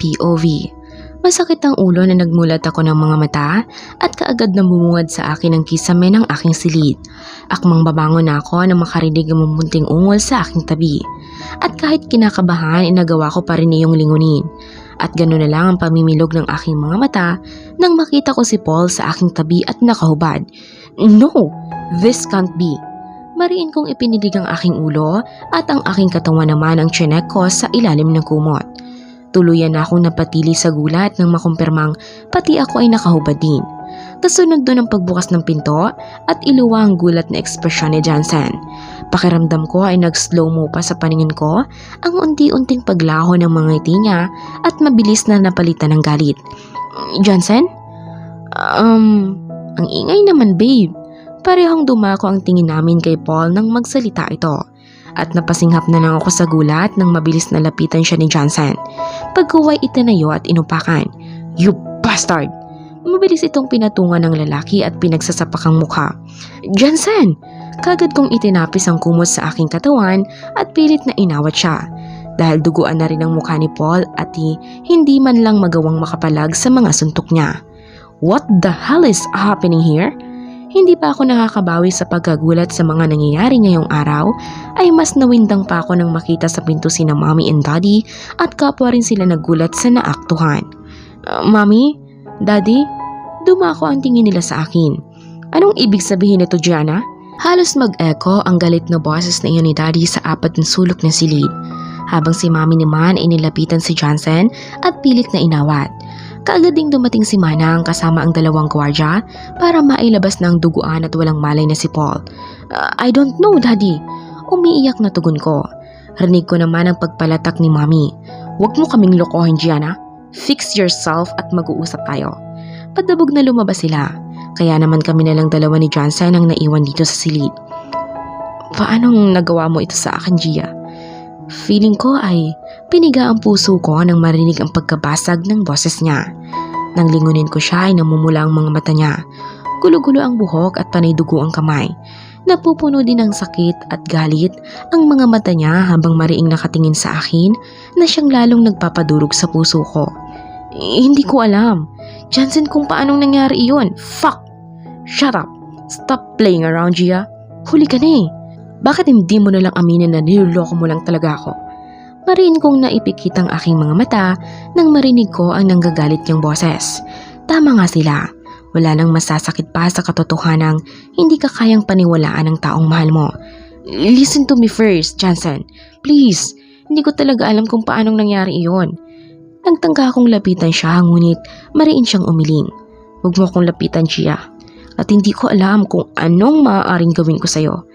POV Masakit ang ulo na nagmulat ako ng mga mata at kaagad na bumungad sa akin ang kisame ng aking silid. Akmang babangon na ako nang makarinig ang mumunting ungol sa aking tabi. At kahit kinakabahan, inagawa ko pa rin iyong lingunin. At gano'n na lang ang pamimilog ng aking mga mata nang makita ko si Paul sa aking tabi at nakahubad. No! This can't be! Mariin kong ipinilig ang aking ulo at ang aking katawan naman ang chinek ko sa ilalim ng kumot. Tuluyan na akong napatili sa gulat nang makumpirmang pati ako ay nakahubad din. Kasunod doon ang pagbukas ng pinto at iluwa ang gulat na ekspresyon ni Jansen. Pakiramdam ko ay nag-slow-mo pa sa paningin ko ang unti-unting paglaho ng mga ngiti niya at mabilis na napalitan ng galit. Jansen? Um, ang ingay naman babe. Parehong dumako ang tingin namin kay Paul nang magsalita ito. At napasinghap na lang ako sa gulat nang mabilis na lapitan siya ni Johnson. Pagkuway itinayo at inupakan. You bastard! Mabilis itong pinatungan ng lalaki at pinagsasapak ang mukha. Johnson! Kagad kong itinapis ang kumot sa aking katawan at pilit na inawat siya. Dahil duguan na rin ang mukha ni Paul at hi- hindi man lang magawang makapalag sa mga suntok niya. What the hell is happening here? Hindi pa ako nakakabawi sa pagkagulat sa mga nangyayari ngayong araw ay mas nawindang pa ako nang makita sa pinto sina mommy and daddy at kapwa rin sila nagulat sa naaktuhan. "Ah, mommy? Daddy? Dumako ang tingin nila sa akin. Anong ibig sabihin nito, Gianna? Halos mag-echo ang galit na boses na iyon ni daddy sa apat ng sulok ng silid. Habang si mommy naman ay nilapitan si Johnson at pilit na inawat. Kaagad ding dumating si Manang kasama ang dalawang gwardya para mailabas ng duguan at walang malay na si Paul. "Uh, I don't know, Daddy. Umiiyak na tugon ko. Rinig ko naman ang pagpalatak ni Mami. Huwag mo kaming lokohin, Gianna. Fix yourself at mag-uusap tayo. Padabog na lumabas sila. Kaya naman kami na lang dalawa ni Johnson ang naiwan dito sa silid. Paanong nagawa mo ito sa akin, Gia? Feeling ko ay piniga ang puso ko nang marinig ang pagkabasag ng boses niya. Nang lingunin ko siya ay namumula ang mga mata niya. Gulo-gulo ang buhok at panay dugo ang kamay. Napupuno din ng sakit at galit ang mga mata niya habang mariing nakatingin sa akin na siyang lalong nagpapadurog sa puso ko. Hindi ko alam. Jansen kung paanong nangyari iyon. Fuck! Shut up! Stop playing around, Gia. Huli ka na eh. Bakit hindi mo na lang aminin na niloloko mo lang talaga ako? Mariin kong naipikit ang aking mga mata nang marinig ko ang nanggagalit niyang boses. Tama nga sila. Wala nang masasakit pa sa katotohanang hindi ka kayang paniwalaan ng taong mahal mo. Listen to me first, Johnson. Please, hindi ko talaga alam kung paanong nangyari iyon. Nagtangka akong lapitan siya ngunit mariin siyang umiling. Huwag mo akong lapitan siya. At hindi ko alam kung anong maaaring gawin ko sa'yo.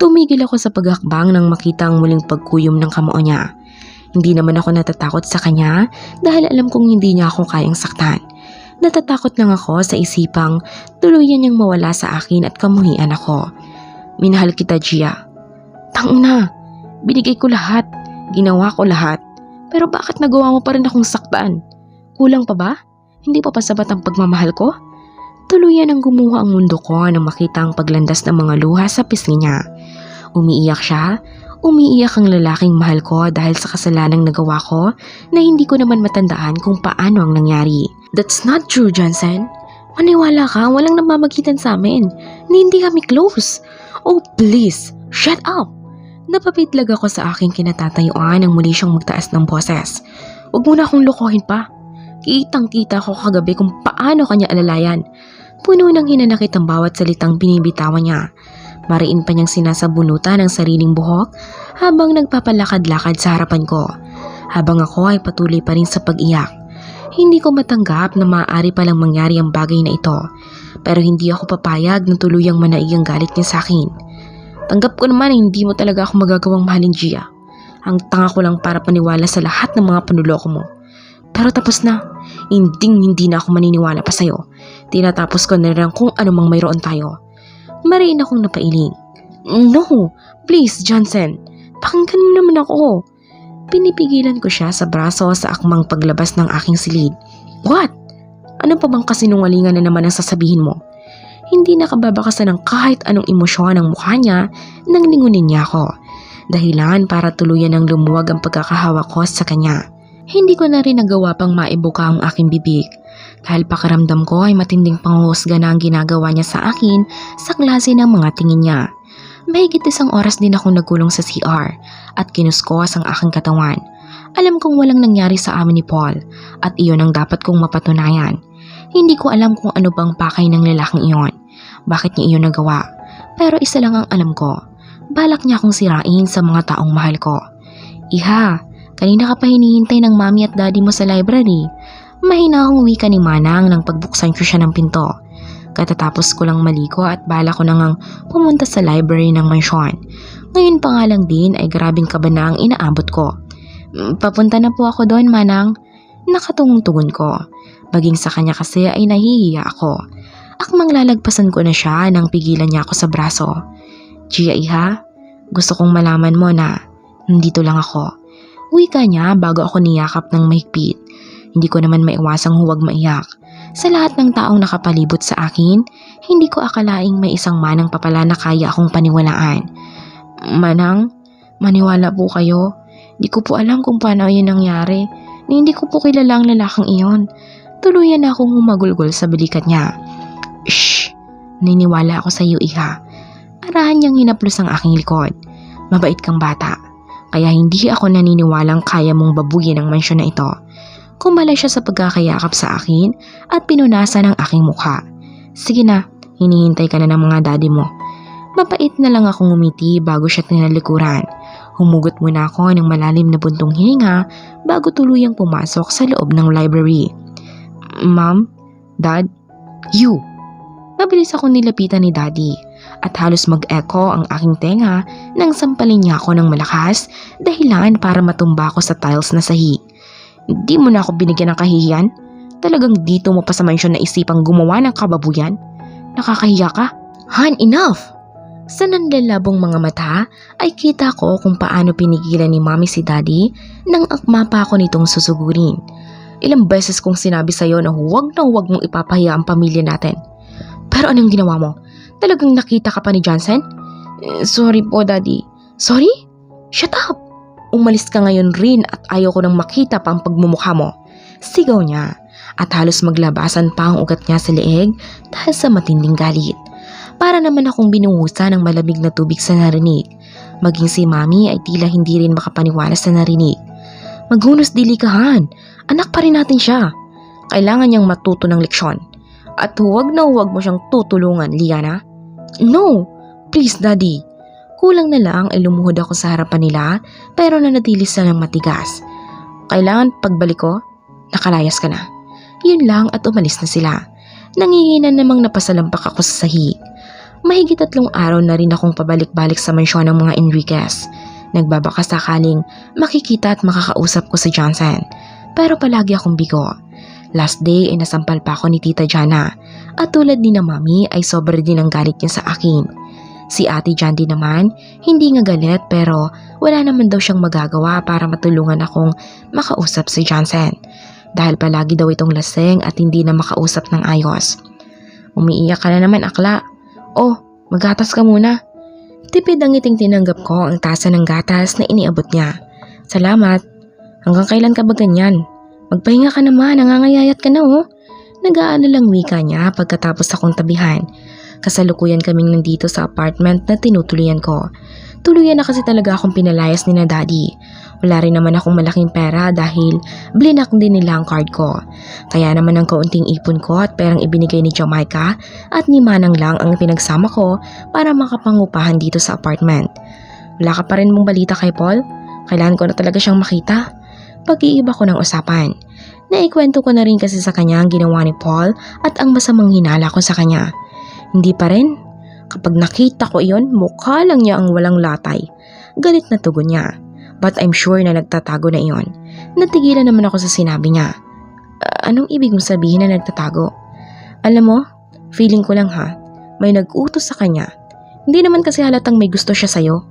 Tumigil ako sa paghakbang nang makita ang muling pagkuyom ng kamao niya. Hindi naman ako natatakot sa kanya dahil alam kong hindi niya ako kayang saktan. Natatakot lang ako sa isipang tuluyan niyang mawala sa akin at kamuhian ako. Minahal kita, Gia. Tang na, binigay ko lahat, ginawa ko lahat. Pero bakit nagawa mo pa rin akong saktan? Kulang pa ba? Hindi pa pasabat ang pagmamahal ko? Tuluyan ang gumuha ang mundo ko nang makita ang paglandas ng mga luha sa pisngi niya. Umiiyak siya. Umiiyak ang lalaking mahal ko dahil sa kasalanang nagawa ko na hindi ko naman matandaan kung paano ang nangyari. That's not true, Johnson. Maniwala ka, walang namamagitan sa amin. Ni hindi kami close. Oh, please, shut up! Napapitlag ako sa aking kinatatayuan nang muli siyang magtaas ng boses. Huwag mo na akong lokohin pa. Kitang-kita ko kagabi kung paano kanya alalayan. Puno ng hinanakit ang bawat salitang binibitawan niya. Mariin pa niyang sinasabunutan ang sariling buhok habang nagpapalakad-lakad sa harapan ko. Habang ako ay patuloy pa rin sa pag-iyak. Hindi ko matanggap na maaari palang mangyari ang bagay na ito. Pero hindi ako papayag na tuluyang manaig ang galit niya sa akin. Tanggap ko naman na hindi mo talaga ako magagawang mahalin, Gia. Ang tanga ko lang para paniwala sa lahat ng mga panuloko mo. Pero tapos na. Hinding hindi na ako maniniwala pa sa'yo. Tinatapos ko na rin kung anumang mayroon tayo. Mariin akong napailing. No, please, Johnson. Pakinggan mo naman ako. Pinipigilan ko siya sa braso sa akmang paglabas ng aking silid. What? Ano pa bang kasinungalingan na naman ang sasabihin mo? Hindi nakababakasan ng kahit anong emosyon ang mukha niya nang lingunin niya ako. Dahilan para tuluyan ng lumuwag ang pagkakahawa ko sa kanya. Hindi ko na rin nagawa pang maibuka ang aking bibig dahil pakiramdam ko ay matinding panghusga na ang ginagawa niya sa akin sa klase ng mga tingin niya. Mahigit isang oras din akong nagkulong sa CR at kinuskos ang aking katawan. Alam kong walang nangyari sa amin ni Paul at iyon ang dapat kong mapatunayan. Hindi ko alam kung ano bang pakay ng lalaking iyon. Bakit niya iyon nagawa? Pero isa lang ang alam ko. Balak niya akong sirain sa mga taong mahal ko. Iha, kanina ka pa hinihintay ng mami at daddy mo sa library. Mahina akong wika ni Manang nang pagbuksan ko siya ng pinto. Katatapos ko lang maligo at bala ko na pumunta sa library ng mansyon. Ngayon pa nga lang din ay grabing kaba na ang inaabot ko. "Mm, Papunta na po ako doon, Manang. Nakatungong tugon ko. Maging sa kanya kasi ay nahihiya ako. Akmang lalagpasan ko na siya nang pigilan niya ako sa braso. Gia Iha, gusto kong malaman mo na nandito lang ako. Wika niya bago ako niyakap ng mahigpit. Hindi ko naman maiwasang huwag maiyak. Sa lahat ng taong nakapalibot sa akin, hindi ko akalaing may isang manang papala na kaya akong paniwalaan. Manang, maniwala po kayo. Di ko po alam kung paano yun nangyari. Ni hindi ko po kilala ang lalaking iyon. Tuluyan na akong humagulgol sa balikat niya. Shh! Niniwala ako sa iyo, iha. Arahan niyang hinaplos ang aking likod. Mabait kang bata. Kaya hindi ako naniniwalang kaya mong babuyin ang mansyon na ito. Kumala siya sa pagkakayakap sa akin at pinunasan ang aking mukha. Sige na, hinihintay ka na ng mga daddy mo. Mapait na lang akong umiti bago siya tinalikuran. Humugot muna ako ng malalim na buntong hininga bago tuluyang pumasok sa loob ng library. Ma'am? Dad? You? Mabilis ako nilapitan ni Daddy at halos mag-echo ang aking tenga nang sampalin niya ako ng malakas dahilan para matumba ako sa tiles na sahi. Di mo na ako binigyan ng kahihiyan? Talagang dito mo pa sa mansyon na isipang gumawa ng kababuyan? Nakakahiya ka? Han, enough! Sa nanlalabong mga mata ay kita ko kung paano pinigilan ni mami si daddy nang akma pa ako nitong susugurin. Ilang beses kong sinabi sa'yo na huwag na huwag mong ipapahiya ang pamilya natin. Pero anong ginawa mo? Talagang nakita ka pa ni Johnson? Eh, sorry po, Daddy. Sorry? Shut up! Umalis ka ngayon rin at ayaw ko nang makita pa ang pagmumukha mo. Sigaw niya at halos maglabasan pa ang ugat niya sa leeg dahil sa matinding galit. Para naman akong binuhusan ng malamig na tubig sa narinig. Maging si Mami ay tila hindi rin makapaniwala sa narinig. Maghunos dilikahan. Anak pa rin natin siya. Kailangan niyang matuto ng leksyon. At huwag na huwag mo siyang tutulungan, Liana. No! Please, Daddy. Kulang na lang ay lumuhod ako sa harapan nila pero nanatili sila ng matigas. Kailangan pagbalik ko, nakalayas ka na. Yun lang at umalis na sila. Nangihinan namang napasalampak ako sa sahig. Mahigit tatlong araw na rin akong pabalik-balik sa mansyon ng mga Enriquez. Nagbabaka sakaling makikita at makakausap ko si Johnson. Pero palagi akong bigo. Last day ay nasampal pa ako ni Tita Jana at tulad ni na mami ay sobra din ang galit niya sa akin. Si Ate Jandy naman, hindi nga galit pero wala naman daw siyang magagawa para matulungan akong makausap si Johnson. Dahil palagi daw itong laseng at hindi na makausap ng ayos. Umiiyak ka na naman akla. Oh, magatas ka muna. Tipid ang ngiting tinanggap ko ang tasa ng gatas na iniabot niya. Salamat. Hanggang kailan ka ba ganyan? Magpahinga ka naman, nangangayayat ka na oh. Nag-aalalang wika niya pagkatapos akong tabihan. Kasalukuyan kaming nandito sa apartment na tinutuloyan ko. Tuluyan na kasi talaga akong pinalayas ni na daddy. Wala rin naman akong malaking pera dahil blinak din nila ang card ko. Kaya naman ang kaunting ipon ko at perang ibinigay ni Jamaica at ni Manang lang ang pinagsama ko para makapangupahan dito sa apartment. Wala ka pa rin mong balita kay Paul? Kailangan ko na talaga siyang makita. Pag-iiba ko ng usapan. Naikwento ko na rin kasi sa kanya ang ginawa ni Paul at ang masamang hinala ko sa kanya. Hindi pa rin. Kapag nakita ko iyon, mukha lang niya ang walang latay. Galit na tugon niya. But I'm sure na nagtatago na iyon. Natigilan naman ako sa sinabi niya. "Ah, anong ibig mong sabihin na nagtatago? Alam mo, feeling ko lang ha, may nag-utos sa kanya. Hindi naman kasi halatang may gusto siya sa'yo.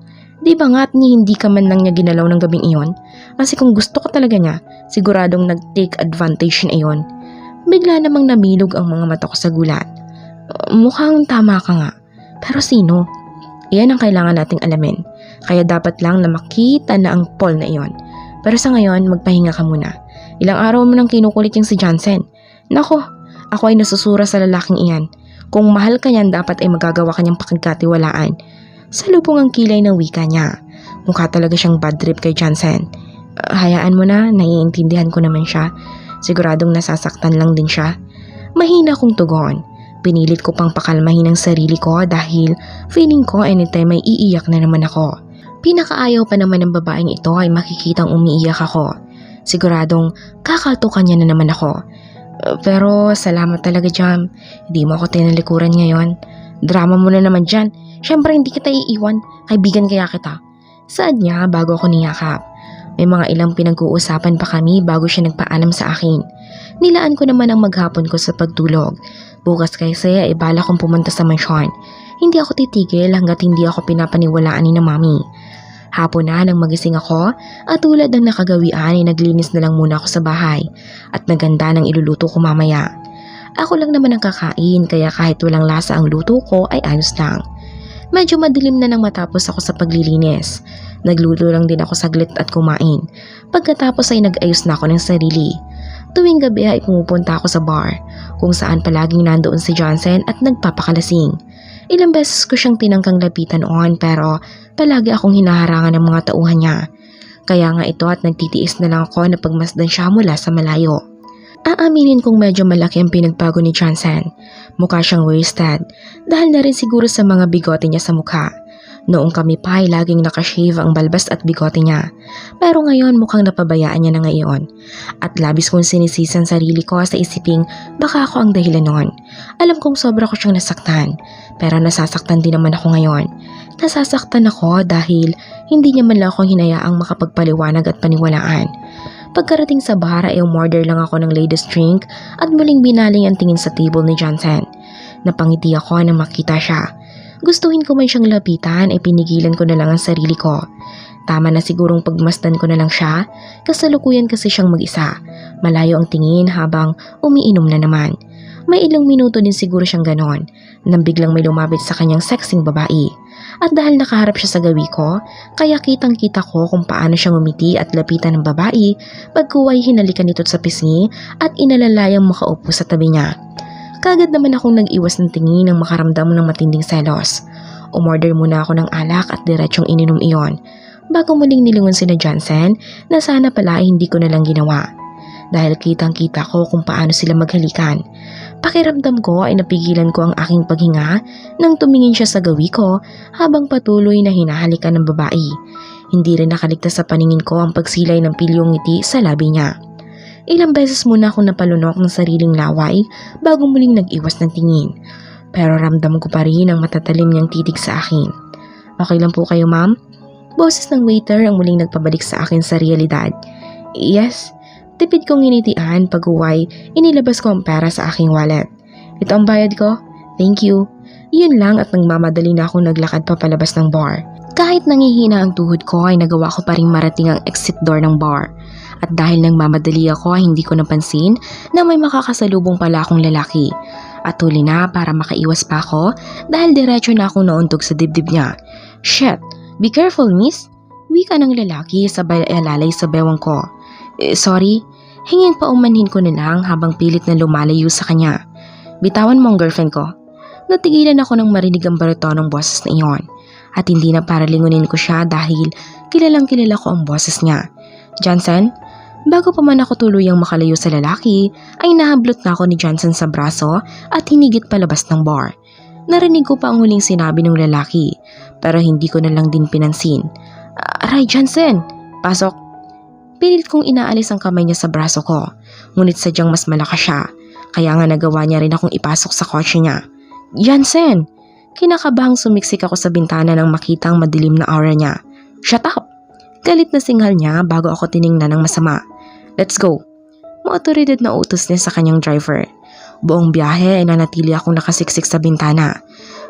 Di ba nga at ni hindi ka man lang niya ginalaw ng gabing iyon? Kasi kung gusto ka talaga niya, siguradong nag-take advantage na iyon. Bigla namang namilog ang mga mata ko sa gulat. Mukhang tama ka nga. Pero sino? Iyan ang kailangan nating alamin. Kaya dapat lang na makita na ang Paul na iyon. Pero sa ngayon, magpahinga ka muna. Ilang araw mo nang kinukulit yung si Johnson. Nako, ako ay nasusura sa lalaking iyan. Kung mahal ka niyan, dapat ay magagawa kanyang pakagkatiwalaan. Sa lubong ang kilay ng wika niya. Mukha talaga siyang bad trip kay Johnson. Ah, hayaan mo na, naiintindihan ko naman siya. Siguradong nasasaktan lang din siya. Mahina kong tugon. Pinilit ko pang pakalmahin ang sarili ko dahil feeling ko anytime may iiyak na naman ako. Pinakaayaw pa naman ng babaeng ito ay makikitang umiiyak ako. Siguradong kakatukan niya na naman ako. Uh, Pero salamat talaga Jam. Hindi mo ako tinalikuran ngayon. Drama mo na naman dyan. Siyempre hindi kita iiwan. Kaibigan kaya kita. Saad niya bago ako niyakap. May mga ilang pinag-uusapan pa kami bago siya nagpaalam sa akin. Nilaan ko naman ang maghapon ko sa pagtulog. Bukas kasi ay bala kong pumunta sa mansyon. Hindi ako titigil hanggat hindi ako pinapaniwalaan ni na mami. Hapon na nang magising ako at tulad ng nakagawian ay naglinis na lang muna ako sa bahay at naganda ng iluluto ko mamaya. Ako lang naman ang kakain kaya kahit walang lasa ang luto ko ay ayos lang. Medyo madilim na nang matapos ako sa paglilinis. Nagluto lang din ako saglit at kumain. Pagkatapos ay nag-ayos na ako ng sarili. Tuwing gabi ay pumupunta ako sa bar, kung saan palaging nandoon si Johnson at nagpapakalasing. Ilang beses ko siyang tinangkang lapitan noon pero palagi akong hinaharangan ng mga tauhan niya. Kaya nga ito at nagtitiis na lang ako na pagmasdan siya mula sa malayo. Aaminin kong medyo malaki ang pinagbago ni Johnson. Mukha siyang wasted dahil na rin siguro sa mga bigote niya sa mukha. Noong kami pa ay laging nakashave ang balbas at bigote niya. Pero ngayon mukhang napabayaan niya na ngayon. At labis kong sinisisan sarili ko sa isiping baka ako ang dahilan noon. Alam kong sobra ko siyang nasaktan. Pero nasasaktan din naman ako ngayon. Nasasaktan ako dahil hindi niya man lang ako hinayaang makapagpaliwanag at paniwalaan. Pagkarating sa bar ay umorder lang ako ng latest drink at muling binaling ang tingin sa table ni Johnson. Napangiti ako nang makita siya. Gustuhin ko man siyang lapitan ay pinigilan ko na lang ang sarili ko. Tama na sigurong pagmasdan ko na lang siya, kasalukuyan kasi siyang mag-isa. Malayo ang tingin habang umiinom na naman. May ilang minuto din siguro siyang ganon, nang biglang may lumapit sa kanyang sexing babae. At dahil nakaharap siya sa gawi ko, kaya kitang kita ko kung paano siya ngumiti at lapitan ng babae, pagkuway hinalikan nito sa pisngi at inalalayang makaupo sa tabi niya. Kagad naman akong nag-iwas ng tingin nang makaramdam ng matinding selos. Umorder muna ako ng alak at diretsyong ininom iyon. Bago muling nilingon si na Johnson na sana pala hindi ko na lang ginawa. Dahil kitang kita ko kung paano sila maghalikan. Pakiramdam ko ay napigilan ko ang aking paghinga nang tumingin siya sa gawi ko habang patuloy na hinahalikan ng babae. Hindi rin nakaligtas sa paningin ko ang pagsilay ng pilyong ngiti sa labi niya. Ilang beses muna akong napalunok ng sariling laway bago muling nag-iwas ng tingin. Pero ramdam ko pa rin ang matatalim niyang titig sa akin. Okay lang po kayo ma'am? Boses ng waiter ang muling nagpabalik sa akin sa realidad. Yes, tipid kong initian pag uway, inilabas ko ang pera sa aking wallet. Ito ang bayad ko. Thank you. Yun lang at nagmamadali na akong naglakad papalabas ng bar. Kahit nangihina ang tuhod ko ay nagawa ko pa rin marating ang exit door ng bar. At dahil nagmamadali ako ay hindi ko napansin na may makakasalubong pala akong lalaki. At huli na para makaiwas pa ako dahil diretso na akong nauntog sa dibdib niya. Shit, be careful miss. Wika ng lalaki sabay alalay sa bewang ko. Eh, sorry, hinging paumanhin ko na lang habang pilit na lumalayo sa kanya. Bitawan mo ang girlfriend ko. Natigilan ako nang marinig ang baritonong boses na iyon. At hindi na para lingunin ko siya dahil kilalang kilala ko ang boses niya. Johnson, bago pa man ako tuluyang makalayo sa lalaki, ay nahablot na ako ni Johnson sa braso at hinigit palabas ng bar. Narinig ko pa ang huling sinabi ng lalaki, pero hindi ko na lang din pinansin. Aray, Johnson! Pasok! Pilit kong inaalis ang kamay niya sa braso ko, ngunit sadyang mas malakas siya, kaya nga nagawa niya rin akong ipasok sa kotse niya. Johnson! Kinakabahang sumiksik ako sa bintana nang makita ang madilim na aura niya. Shut up! Galit na singhal niya bago ako tiningnan ng masama. Let's go! Maotoridad na utos niya sa kanyang driver. Buong biyahe ay nanatili akong nakasiksik sa bintana.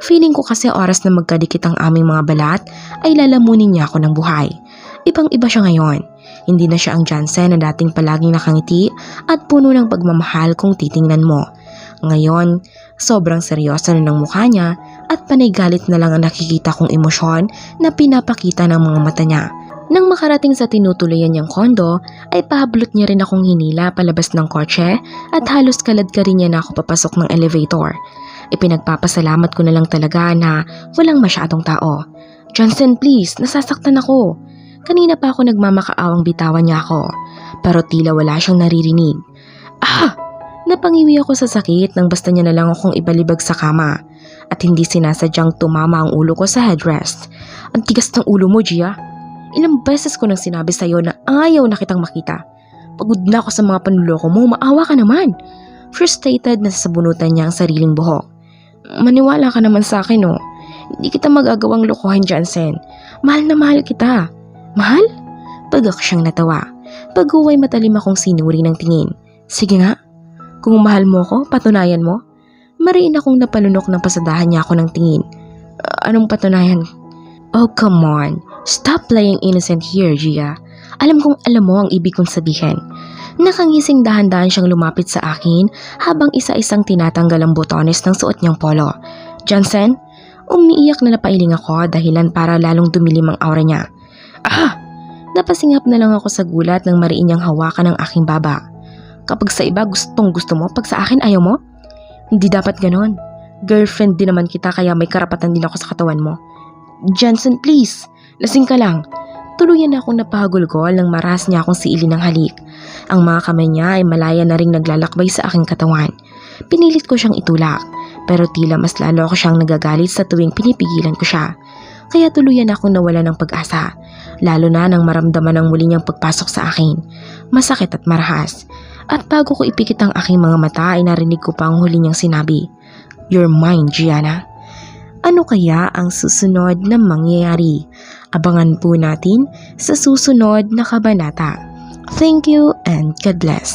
Feeling ko kasi oras na magkadikit ang aming mga balat ay lalamunin niya ako ng buhay. Ibang iba siya ngayon. Hindi na siya ang Jansen na dating palaging nakangiti at puno ng pagmamahal kung titingnan mo. Ngayon, sobrang seryoso na ng mukha niya at panay galit na lang ang nakikita kong emosyon na pinapakita ng mga mata niya. Nang makarating sa tinutuluyan niyang kondo, ay pahablot niya rin akong hinila palabas ng kotse at halos kalad ka rin niya na ako papasok ng elevator. Ipinagpapasalamat ko na lang talaga na walang masyadong tao. Johnson please, nasasaktan ako. Kanina pa ako nagmamakaawang bitawan niya ako. Pero tila wala siyang naririnig. Ah! Napangiwi ako sa sakit nang basta niya na lang akong ibalibag sa kama. At hindi sinasadyang tumama ang ulo ko sa headrest. Ang tigas ng ulo mo, Gia. Ilang beses ko nang sinabi sa'yo na ayaw na kitang makita. Pagod na ako sa mga panuloko mo, maawa ka naman. Frustrated na sasabunutan niya ang sariling buhok. Maniwala ka naman sa akin, oh. Hindi kita magagawang lokohan, Jansen. Mahal na mahal kita. Mahal? Pagak siyang natawa. Pag-uway matalim akong sinuri ng tingin. Sige nga. Kung mahal mo ko, patunayan mo. Mariin akong napalunok ng pasadahan niya ako ng tingin. "Ah, anong patunayan? Oh, come on. Stop playing innocent here, Gia. Alam kong alam mo ang ibig kong sabihin. Nakangising dahan-dahan siyang lumapit sa akin habang isa-isang tinatanggal ang botones ng suot niyang polo. Johnson, umiiyak na napailing ako dahilan para lalong dumilim ang aura niya. Ah! Napasingap na lang ako sa gulat nang mariin niyang hawakan ang aking baba. Kapag sa iba gustong gusto mo, pag sa akin ayaw mo? Hindi dapat ganon. Girlfriend din naman kita kaya may karapatan din ako sa katawan mo. Johnson, please. Lasing ka lang. Tuluyan na akong napahagulgol nang maras niya akong siilin ng halik. Ang mga kamay niya ay malaya na ring naglalakbay sa aking katawan. Pinilit ko siyang itulak, pero tila mas lalo ako siyang nagagalit sa tuwing pinipigilan ko siya. Kaya tuluyan akong nawala ng pag-asa, lalo na nang maramdaman ang muli niyang pagpasok sa akin. Masakit at marahas. At bago ko ipikit ang aking mga mata ay narinig ko pa ang huli niyang sinabi. You're mine, Gianna. Ano kaya ang susunod na mangyayari? Abangan po natin sa susunod na kabanata. Thank you and God bless.